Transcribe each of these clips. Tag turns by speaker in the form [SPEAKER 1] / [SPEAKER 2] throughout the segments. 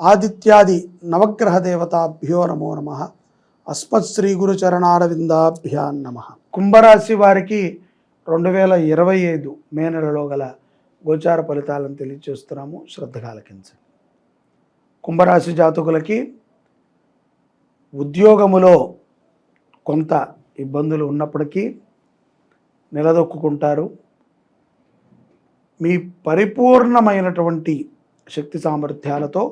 [SPEAKER 1] ఆదిత్యాది నవగ్రహ దేవతాభ్యో నమో నమ. అస్మత్ శ్రీ గురు చరణారవిందాభ్యా నమ. కుంభరాశి వారికి రెండు వేల ఇరవై ఐదు మే నెలలో గల గోచార ఫలితాలను తెలియజేస్తున్నాము. శ్రద్ధగా ఆలకించండి కుంభరాశి జాతకులకి ఉద్యోగములో కొంత ఇబ్బందులు ఉన్నప్పటికీ నిలదొక్కుంటారు మీ పరిపూర్ణమైనటువంటి శక్తి సామర్థ్యాలతో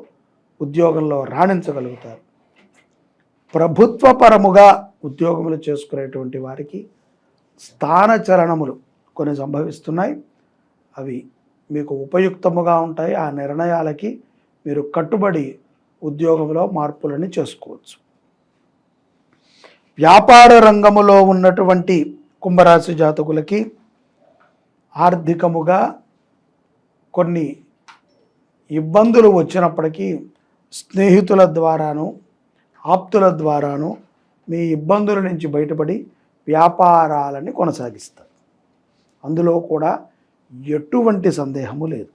[SPEAKER 1] ఉద్యోగంలో రాణించగలుగుతారు. ప్రభుత్వపరముగా ఉద్యోగములు చేసుకునేటువంటి వారికి స్థానచరణములు కొన్ని సంభవిస్తున్నాయి. అవి మీకు ఉపయుక్తముగా ఉంటాయి. ఆ నిర్ణయాలకి మీరు కట్టుబడి ఉద్యోగంలో మార్పులని చేసుకోవచ్చు. వ్యాపార రంగములో ఉన్నటువంటి కుంభరాశి జాతకులకి ఆర్థికముగా కొన్ని ఇబ్బందులు వచ్చినప్పటికీ స్నేహితుల ద్వారాను ఆప్తుల ద్వారాను మీ ఇబ్బందుల నుంచి బయటపడి వ్యాపారాలని కొనసాగిస్తారు. అందులో కూడా ఎటువంటి సందేహము లేదు.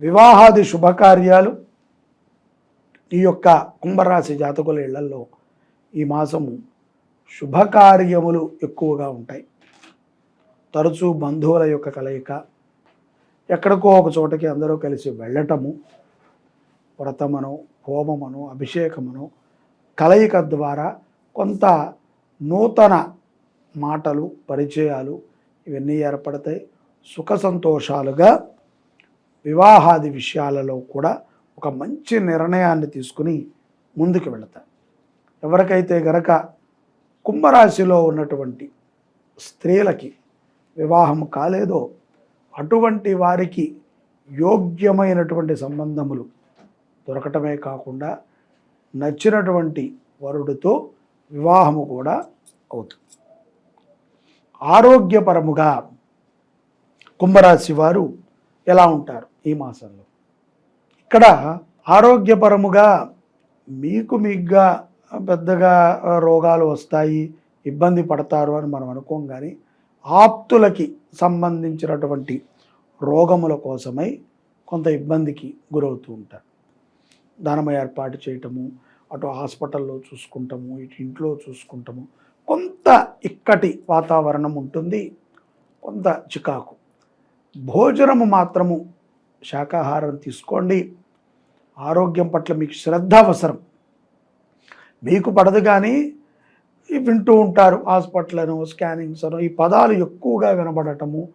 [SPEAKER 1] వివాహాది శుభకార్యాలు ఈ యొక్క కుంభరాశి జాతకుల ఇళ్ళలో ఈ మాసము శుభకార్యములు ఎక్కువగా ఉంటాయి. తరచూ బంధువుల యొక్క కలయిక ఎక్కడికో ఒక చోటకి అందరూ కలిసి వెళ్ళటము వ్రతమను హోమమును అభిషేకమును కలయిక ద్వారా కొంత నూతన మాటలు పరిచయాలు ఇవన్నీ ఏర్పడతాయి. సుఖ సంతోషాలుగా వివాహాది విషయాలలో కూడా ఒక మంచి నిర్ణయాన్ని తీసుకుని ముందుకు వెళతారు. ఎవరికైతే గనక కుంభరాశిలో ఉన్నటువంటి స్త్రీలకి వివాహం కాలేదో అటువంటి వారికి యోగ్యమైనటువంటి సంబంధములు దొరకటమే కాకుండా నచ్చినటువంటి వరుడితో వివాహము కూడా అవుతుంది. ఆరోగ్యపరముగా కుంభరాశి వారు ఎలా ఉంటారు ఈ మాసంలో? ఇక్కడ ఆరోగ్యపరముగా మీకు మీగ్గా పెద్దగా రోగాలు వస్తాయి ఇబ్బంది పడతారు అని మనం అనుకోం కానీ ఆప్తులకి సంబంధించినటువంటి రోగముల కోసమై కొంత ఇబ్బందికి గురవుతూ ఉంటారు. దానమ ఏర్పాటు చేయటము అటు హాస్పిటల్లో చూసుకుంటాము ఇటు ఇంట్లో చూసుకుంటాము. కొంత ఇక్కటి వాతావరణం ఉంటుంది కొంత చికాకు. భోజనము మాత్రము శాకాహారం తీసుకోండి. ఆరోగ్యం పట్ల మీకు శ్రద్ధ అవసరం. మీకు పడదు కానీ వింటూ ఉంటారు హాస్పిటల్ను స్కానింగ్స్ అను ఈ పదాలు ఎక్కువగా వినబడటము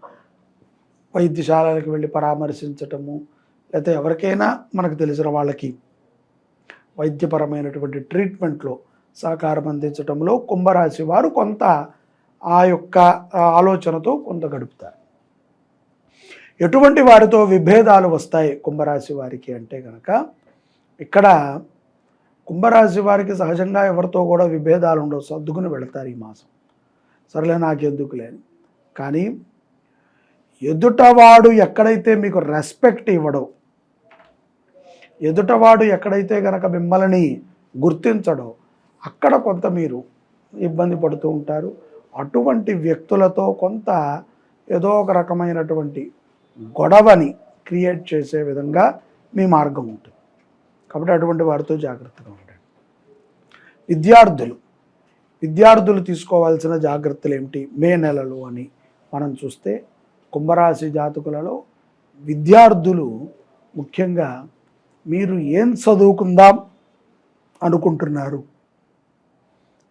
[SPEAKER 1] వైద్యశాలలకు వెళ్ళి పరామర్శించటము లేకపోతే ఎవరికైనా మనకు తెలిసిన వాళ్ళకి వైద్యపరమైనటువంటి ట్రీట్మెంట్లో సహకారం అందించడంలో కుంభరాశి వారు కొంత ఆ యొక్క ఆలోచనతో కొంత గడుపుతారు. ఎటువంటి వారితో విభేదాలు వస్తాయి కుంభరాశి వారికి అంటే కనుక ఇక్కడ కుంభరాశి వారికి సహజంగా ఎవరితో కూడా విభేదాలు ఉండవు సర్దుకుని వెళతారు ఈ మాసం. సరేలే నాకెందుకు లేని. కానీ ఎదుటవాడు ఎక్కడైతే మీకు రెస్పెక్ట్ ఇవ్వడో ఎదుటవాడు ఎక్కడైతే గనక మిమ్మల్ని గుర్తించడో అక్కడ కొంత మీరు ఇబ్బంది పడుతూ ఉంటారు. అటువంటి వ్యక్తులతో కొంత ఏదో ఒక రకమైనటువంటి గొడవని క్రియేట్ చేసే విధంగా మీ మార్గం ఉంటుంది. కాబట్టి అటువంటి వారితో జాగ్రత్తగా ఉండండి. విద్యార్థులు విద్యార్థులు తీసుకోవాల్సిన జాగ్రత్తలు ఏమిటి? మే నెలలు అని మనం చూస్తే కుంభరాశి జాతకులలో విద్యార్థులు ముఖ్యంగా మీరు ఏం చదువుకుందాం అనుకుంటున్నారు?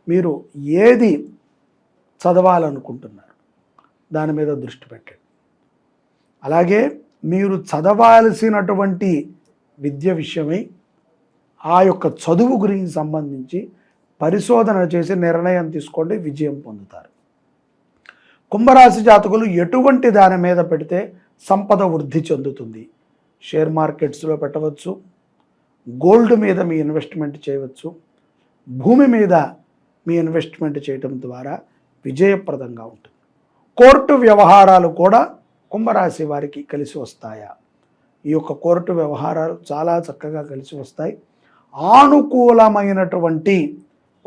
[SPEAKER 1] మీరు ఏది చదవాలనుకుంటున్నారు? దాని మీద దృష్టి పెట్టండి. అలాగే మీరు చదవాల్సినటువంటి విద్య విషయమై ఆ యొక్క చదువు గురించి సంబంధించి పరిశోధన చేసి నిర్ణయం తీసుకోండి విజయం పొందుతారు. కుంభరాశి జాతకులు ఎటువంటి దాని మీద పెడితే సంపద వృద్ధి చెందుతుంది? షేర్ మార్కెట్స్లో పెట్టవచ్చు. గోల్డ్ మీద మీ ఇన్వెస్ట్మెంట్ చేయవచ్చు. భూమి మీద మీ ఇన్వెస్ట్మెంట్ చేయటం ద్వారా విజయప్రదంగా ఉంటుంది. కోర్టు వ్యవహారాలు కూడా కుంభరాశి వారికి కలిసి వస్తాయా? ఈ యొక్క కోర్టు వ్యవహారాలు చాలా చక్కగా కలిసి వస్తాయి. ఆనుకూలమైనటువంటి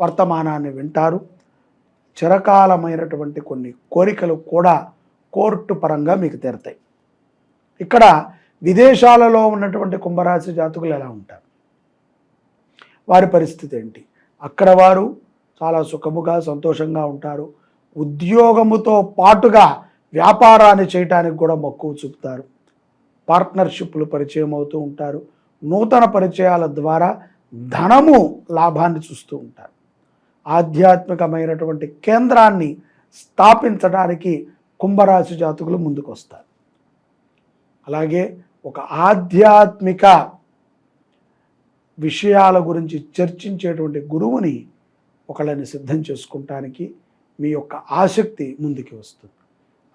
[SPEAKER 1] వర్తమానాన్ని వింటారు. చిరకాలమైనటువంటి కొన్ని కోరికలు కూడా కోర్టు పరంగా మీకు తెరతాయి. ఇక్కడ విదేశాలలో ఉన్నటువంటి కుంభరాశి జాతకులు ఎలా ఉంటారు? వారి పరిస్థితి ఏంటి? అక్కడ వారు చాలా సుఖముగా సంతోషంగా ఉంటారు. ఉద్యోగముతో పాటుగా వ్యాపారాన్ని చేయటానికి కూడా మక్కువ చూపుతారు. పార్ట్నర్షిప్లు పరిచయం అవుతూ ఉంటారు. నూతన పరిచయాల ద్వారా ధనము లాభాన్ని చూస్తూ ఉంటారు. ఆధ్యాత్మికమైనటువంటి కేంద్రాన్ని స్థాపించడానికి కుంభరాశి జాతకులు ముందుకు వస్తారు అలాగే ఒక ఆధ్యాత్మిక విషయాల గురించి చర్చించేటువంటి గురువుని ఒకళ్ళని సిద్ధం చేసుకుంటానికి మీ యొక్క ఆసక్తి ముందుకు వస్తుంది.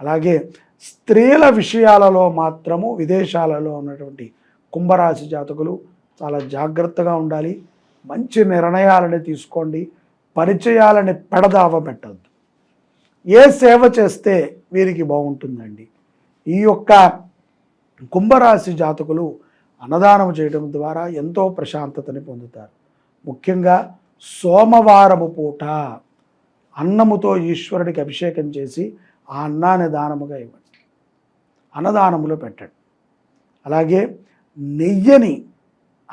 [SPEAKER 1] అలాగే స్త్రీల విషయాలలో మాత్రము విదేశాలలో ఉన్నటువంటి కుంభరాశి జాతకులు చాలా జాగ్రత్తగా ఉండాలి. మంచి నిర్ణయాలని తీసుకోండి. పరిచయాలని పెడదావ పెట్టద్దు. ఏ సేవ చేస్తే వీరికి బాగుంటుందండి? ఈ యొక్క కుంభరాశి జాతకులు అన్నదానం చేయడం ద్వారా ఎంతో ప్రశాంతతని పొందుతారు. ముఖ్యంగా సోమవారము పూట అన్నముతో ఈశ్వరుడికి అభిషేకం చేసి ఆ అన్నాన్ని దానముగా ఇవ్వండి. అన్నదానములో పెట్టండి. అలాగే నెయ్యని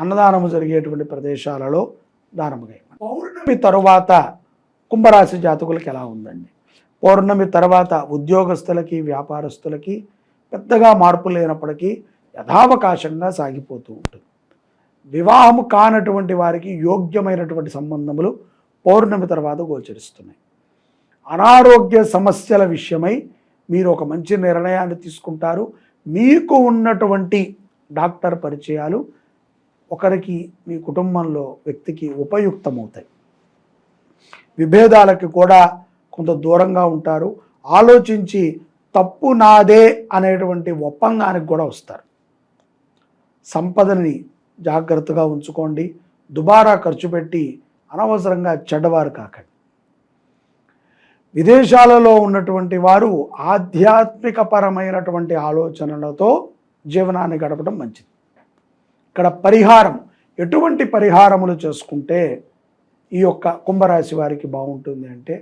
[SPEAKER 1] అన్నదానము జరిగేటువంటి ప్రదేశాలలో దానముగా ఇవ్వండి. పౌర్ణమి తరువాత కుంభరాశి జాతకులకి ఎలా ఉందండి? పౌర్ణమి తర్వాత ఉద్యోగస్తులకి వ్యాపారస్తులకి పెద్దగా మార్పు లేనప్పటికీ యథావకాశంగా సాగిపోతూ ఉంటుంది. వివాహము కానటువంటి వారికి యోగ్యమైనటువంటి సంబంధములు పౌర్ణమి తర్వాత గోచరిస్తున్నాయి. అనారోగ్య సమస్యల విషయమై మీరు ఒక మంచి నిర్ణయాన్ని తీసుకుంటారు. మీకు ఉన్నటువంటి డాక్టర్ పరిచయాలు ఒకరికి మీ కుటుంబంలో వ్యక్తికి ఉపయుక్తమవుతాయి. విభేదాలకి కూడా కొంత దూరంగా ఉంటారు. ఆలోచించి తప్పు నాదే అనేటువంటి ఒప్పందానికి కూడా వస్తారు. సంపదని జాగ్రత్తగా ఉంచుకోండి. దుబారా ఖర్చు పెట్టి అనవసరంగా చెడ్డవారు కాకండి. విదేశాలలో ఉన్నటువంటి వారు ఆధ్యాత్మిక పరమైనటువంటి ఆలోచనలతో జీవనాన్ని గడపడం మంచిది. ఇక్కడ పరిహారం ఎటువంటి పరిహారములు చేసుకుంటే ఈ యొక్క కుంభరాశి వారికి బాగుంటుంది అంటే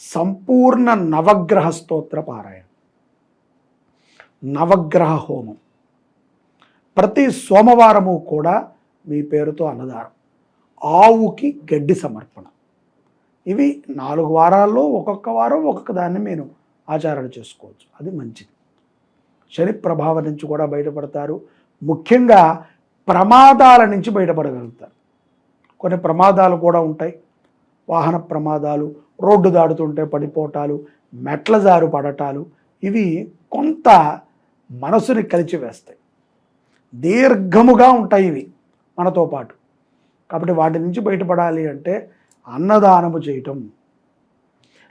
[SPEAKER 1] సంపూర్ణ నవగ్రహ స్తోత్ర పారాయణ. నవగ్రహ హోమం. ప్రతి సోమవారము కూడా మీ పేరుతో అన్నదానం. ఆవుకి గడ్డి సమర్పణ. ఇవి నాలుగు వారాల్లో ఒక్కొక్క వారం ఒక్కొక్క దాన్ని మీరు ఆచారణ చేసుకోవచ్చు. అది మంచిది. శని ప్రభావం నుంచి కూడా బయటపడతారు. ముఖ్యంగా ప్రమాదాల నుంచి బయటపడగలుగుతారు. కొన్ని ప్రమాదాలు కూడా ఉంటాయి. వాహన ప్రమాదాలు రోడ్డు దాడుతుంటే పడిపోవటాలు మెట్ల జారు పడటాలు ఇవి కొంత మనసుని కలిచివేస్తాయి దీర్ఘముగా ఉంటాయి ఇవి మనతో పాటు. కాబట్టి వాటి నుంచి బయటపడాలి అంటే అన్నదానము చేయటం.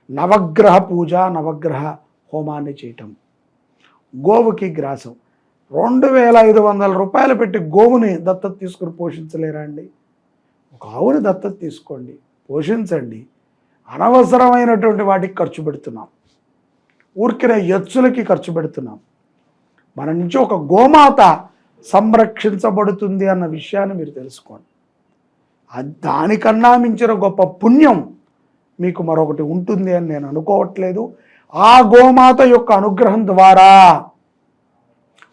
[SPEAKER 1] నవగ్రహ పూజ నవగ్రహ హోమాన్ని చేయటం. గోవుకి గ్రాసం. రెండు వేల ఐదు వందల రూపాయలు పెట్టి గోవుని దత్తత తీసుకుని పోషించలేరా అండి? ఒక ఆవుని దత్తత తీసుకోండి పోషించండి. అనవసరమైనటువంటి వాటికి ఖర్చు పెడుతున్నాం. ఊరికిన ఎచ్చులకి ఖర్చు పెడుతున్నాం. మన నుంచి ఒక గోమాత సంరక్షించబడుతుంది అన్న విషయాన్ని మీరు తెలుసుకోండి. దానికన్నా మించిన గొప్ప పుణ్యం మీకు మరొకటి ఉంటుంది అని నేను అనుకోవట్లేదు. ఆ గోమాత యొక్క అనుగ్రహం ద్వారా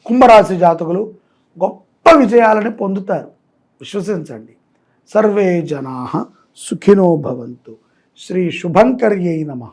[SPEAKER 1] కుంభరాశి జాతకులు గొప్ప విజయాలని పొందుతారు. విశ్వసించండి. సర్వే జనా సుఖినో భవంతు. శ్రీ శుభంకర్యై నమ.